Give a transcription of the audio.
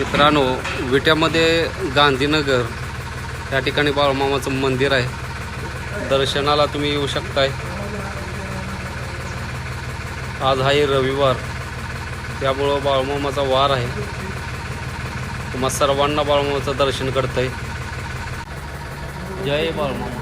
मित्रांनो विट्यामध्ये गांधीनगर या ठिकाणी बाळमामाचं मंदिर आहे. दर्शनाला तुम्ही येऊ शकताय. आज आहे रविवार. त्यामुळं बाळमामाचा वार आहे. तुम्हा सर्वांना बाळमामाचं दर्शन करताय. जय बाळमामा.